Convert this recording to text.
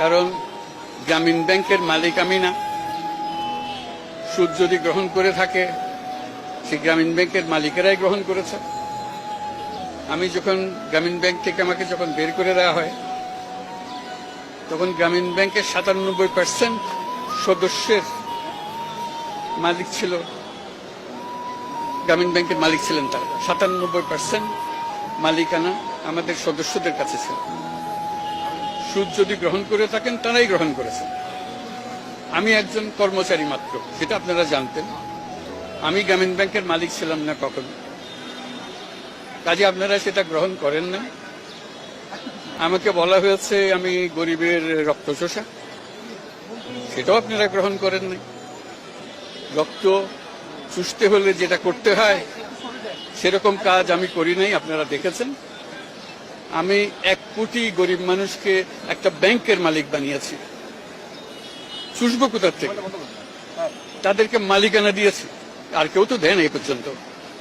কারণ গ্রামীণ ব্যাংকের মালিক আমি না সুদ যদি গ্রহণ করে থাকে, সে গ্রামীণ ব্যাংকের মালিকেরাই গ্রহণ করেছে। আমি যখন গ্রামীণ ব্যাংক থেকে আমাকে যখন বের করে দেওয়া হয়, তখন গ্রামীণ ব্যাংকের সাতানব্বই পার্সেন্ট সদস্যের মালিক ছিল, গ্রামীণ ব্যাংকের মালিক ছিলেন তারা। সাতানব্বই পার্সেন্ট মালিকানা আমাদের সদস্যদের কাছে ছিল। সুদ যদি গ্রহণ করে থাকেন, তারাই গ্রহণ করেছেন। আমি একজন কর্মচারী মাত্র, সেটা আপনারা জানতেন। আমি গ্রামীণ ব্যাংকের মালিক ছিলাম না কখনো। কাজে আপনারা সেটা গ্রহণ করেন না আমাকে বলা হয়েছে, আমি গরিবের রক্ত চোষা সেটাও আপনারা গ্রহণ করেন নাই। রক্ত চুষতে হলে যেটা করতে হয়, সেরকম কাজ আমি করি নাই, আপনারা দেখেছেন। আমি এক কোটি গরিব মানুষকে একটা ব্যাংকের মালিক বানিয়েছি। চুষবো কোথার থেকে? তাদেরকে মালিকানা দিয়েছি। আর কেউ তো দেন এই পর্যন্ত।